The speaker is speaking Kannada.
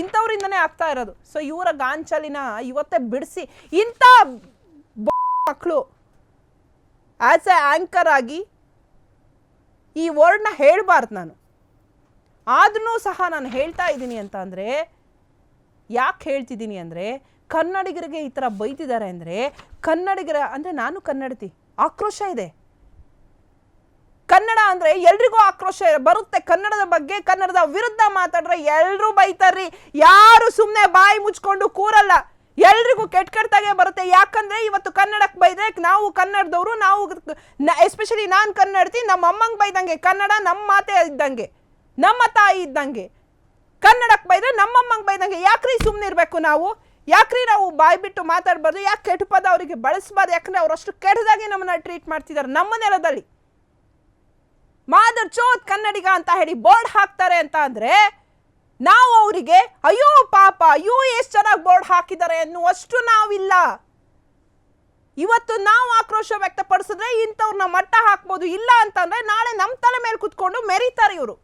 ಇಂಥವ್ರಿಂದನೇ ಆಗ್ತಾ ಇರೋದು. ಸೊ ಇವರ ಗಾಂಚಲಿನ ಇವತ್ತೇ ಬಿಡಿಸಿ ಇಂಥ ಮಕ್ಕಳು ಆ್ಯಸ್ ಎ ಆ್ಯಂಕರ್ ಆಗಿ ಈ ವರ್ಡ್ನ ಹೇಳಬಾರ್ದು ನಾನು. ಆದ್ರೂ ಸಹ ನಾನು ಹೇಳ್ತಾ ಇದ್ದೀನಿ ಅಂತ ಅಂದರೆ, ಯಾಕೆ ಹೇಳ್ತಿದ್ದೀನಿ ಅಂದರೆ, ಕನ್ನಡಿಗರಿಗೆ ಈ ಥರ ಬೈತಿದ್ದಾರೆ ಅಂದರೆ, ಕನ್ನಡಿಗರ ಅಂದರೆ ನಾನು ಕನ್ನಡತಿ, ಆಕ್ರೋಶ ಇದೆ. ಕನ್ನಡ ಅಂದ್ರೆ ಎಲ್ರಿಗೂ ಆಕ್ರೋಶ ಬರುತ್ತೆ ಕನ್ನಡದ ಬಗ್ಗೆ, ಕನ್ನಡದ ವಿರುದ್ಧ ಮಾತಾಡ್ರೆ ಎಲ್ಲರೂ ಬೈತಾರ್ರಿ. ಯಾರು ಸುಮ್ಮನೆ ಬಾಯಿ ಮುಚ್ಕೊಂಡು ಕೂರಲ್ಲ. ಎಲ್ರಿಗೂ ಕೆಟ್ಟ ಕೆಟ್ಟದಾಗೆ ಬರುತ್ತೆ. ಯಾಕಂದ್ರೆ ಇವತ್ತು ಕನ್ನಡಕ್ಕೆ ಬೈದ್ರೆ ನಾವು ಕನ್ನಡದವರು, ನಾವು ಎಸ್ಪೆಷಲಿ ನಾನು ಕನ್ನಡತಿ, ನಮ್ಮ ಅಮ್ಮಂಗೆ ಬೈದಂಗೆ, ಕನ್ನಡ ನಮ್ಮ ಮಾತೆ ಇದ್ದಂಗೆ, ನಮ್ಮ ತಾಯಿ ಇದ್ದಂಗೆ. ಕನ್ನಡಕ್ಕೆ ಬೈದ್ರೆ ನಮ್ಮಮ್ಮಂಗೆ ಬೈದಂಗೆ ಯಾಕ್ರಿ ಸುಮ್ಮನೆ ಇರಬೇಕು ನಾವು? ಯಾಕ್ರಿ ನಾವು ಬಾಯಿ ಬಿಟ್ಟು ಮಾತಾಡಬಾರ್ದು? ಯಾಕೆ ಕೆಟ್ಟ ಪದ ಅವರಿಗೆ ಬಳಸಬಾರ್ದು? ಯಾಕಂದ್ರೆ ಅವ್ರು ಅಷ್ಟು ಕೆಟ್ಟದಾಗಿ ನಮ್ಮನ್ನ ಟ್ರೀಟ್ ಮಾಡ್ತಿದ್ದಾರೆ ನಮ್ಮ ನೆಲದಲ್ಲಿ. ಚೋತ್ ಕನ್ನಡಿಗ ಅಂತ ಹೇಳಿ ಬೋರ್ಡ್ ಹಾಕ್ತಾರೆ ಅಂತ ಅಂದರೆ ನಾವು ಅವರಿಗೆ, ಅಯ್ಯೋ ಪಾಪ, ಅಯ್ಯೋ ಎಷ್ಟು ಚೆನ್ನಾಗಿ ಬೋರ್ಡ್ ಹಾಕಿದ್ದಾರೆ ಅನ್ನುವಷ್ಟು ನಾವಿಲ್ಲ. ಇವತ್ತು ನಾವು ಆಕ್ರೋಶ ವ್ಯಕ್ತಪಡಿಸಿದ್ರೆ ಇಂಥವ್ರನ್ನ ಮಟ್ಟ ಹಾಕ್ಬೋದು ಇಲ್ಲ ಅಂತಂದ್ರೆ ನಾಳೆ ನಮ್ಮ ತಲೆ ಮೇಲೆ ಕುತ್ಕೊಂಡು ಮೆರೀತಾರೆ ಇವರು.